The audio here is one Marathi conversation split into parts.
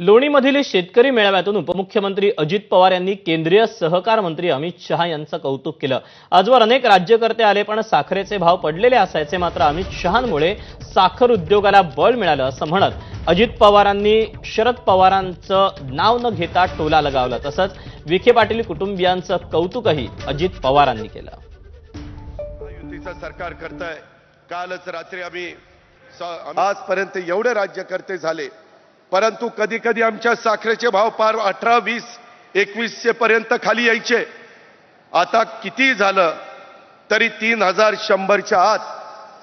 लोणीमधील शेतकरी मेळाव्यातून उपमुख्यमंत्री अजित पवार यांनी केंद्रीय सहकार मंत्री अमित शहा यांचं कौतुक केलं. आजवर अनेक राज्यकर्ते आले पण साखरेचे भाव पडलेले असायचे मात्र अमित शहांमुळे साखर उद्योगाला बळ मिळालं असं म्हणत अजित पवारांनी शरद पवारांचं नाव न घेता टोला लगावला. तसंच विखे पाटील कुटुंबियांचं कौतुकही अजित पवारांनी केलं. युतीचं सरकार करत आहे कालच रात्री आम्ही आजपर्यंत एवढे राज्यकर्ते झाले परंतु कधी कधी आमच्या साखरेचे भाव पार अठरा वीस एकवीसशे पर्यंत खाली यायचे. आता किती झालं तरी तीन हजार शंभरच्या आत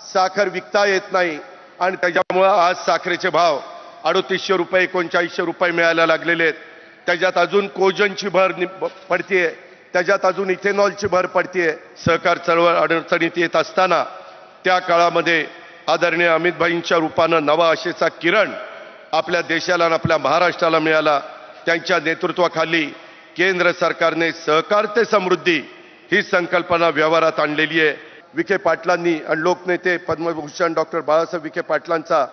साखर विकता येत नाही आणि त्याच्यामुळं आज साखरेचे भाव अडोतीसशे रुपये एकोणचाळीसशे रुपये मिळायला लागलेले आहेत. त्याच्यात अजून कोजनची भर नि- पडतीये. त्याच्यात अजून इथेनॉलची भर पडतीये. सहकार चळवळ अडचणीत येत असताना त्या काळामध्ये आदरणीय अमितभाईंच्या रूपानं नवा आशेचा किरण आपल्या देशाला आणि आपल्या महाराष्ट्राला मिळाला. त्यांच्या नेतृत्वाखाली केंद्र सरकारने सहकार ते समृद्धी ही संकल्पना व्यवहारात आणलेली आहे. विखे पाटलांनी आणि लोकनेते पद्मभूषण डॉक्टर बाळासाहेब विखे पाटलांचा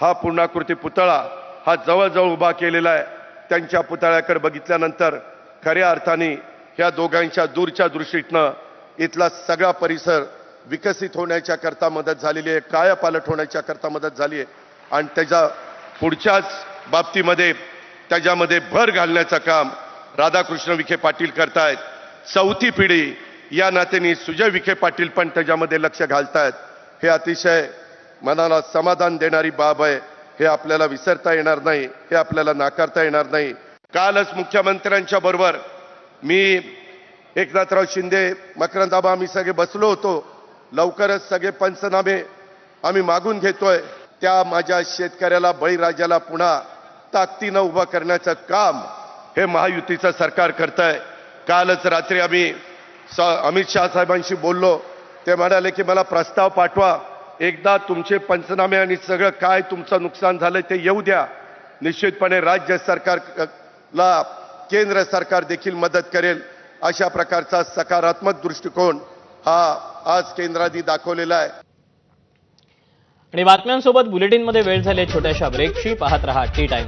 हा पूर्णाकृती पुतळा हा जवळजवळ उभा केलेला आहे. त्यांच्या पुतळ्याकडे बघितल्यानंतर खऱ्या अर्थाने ह्या दोघांच्या दूरच्या दृष्टीतनं इथला सगळा परिसर विकसित होण्याच्या करता मदत झालेली आहे कायापालट होण्याच्या करता मदत झाली आहे. आणि त्याचा पुढच्याच बाबतीमध्ये त्याच्यामध्ये भर घालण्याचं काम राधाकृष्ण विखे पाटील करतायत. चौथी पिढी या नात्याने सुजय विखे पाटील पण त्याच्यामध्ये लक्ष घालतायत. हे अतिशय मनाला समाधान देणारी बाब आहे. हे आपल्याला विसरता येणार नाही. हे आपल्याला नाकारता येणार नाही. कालच मुख्यमंत्र्यांच्या बरोबर मी एकनाथराव शिंदे मकरंदाबा आम्ही सगळे बसलो होतो. लवकरच सगळे पंचनामे आम्ही मागून घेतोय. त्या माझ्या शेतकऱ्याला बळीराजाला पुन्हा ताकदीनं उभं करण्याचं काम हे महायुतीचं सरकार करत आहे कालच रात्री आम्ही स अमित शहा साहेबांशी बोललो. ते म्हणाले की मला प्रस्ताव पाठवा. एकदा तुमचे पंचनामे आणि सगळं काय तुमचं नुकसान झालं ते येऊ द्या. निश्चितपणे राज्य सरकारला केंद्र सरकार देखील मदत करेल. अशा प्रकारचा सकारात्मक दृष्टिकोन हा आज केंद्राने दाखवलेला आहे. आणि बातम्यांसोबत बुलेटिनमध्ये वेळ झाली छोट्याशा ब्रेकशी पाहत रहा टी टाइम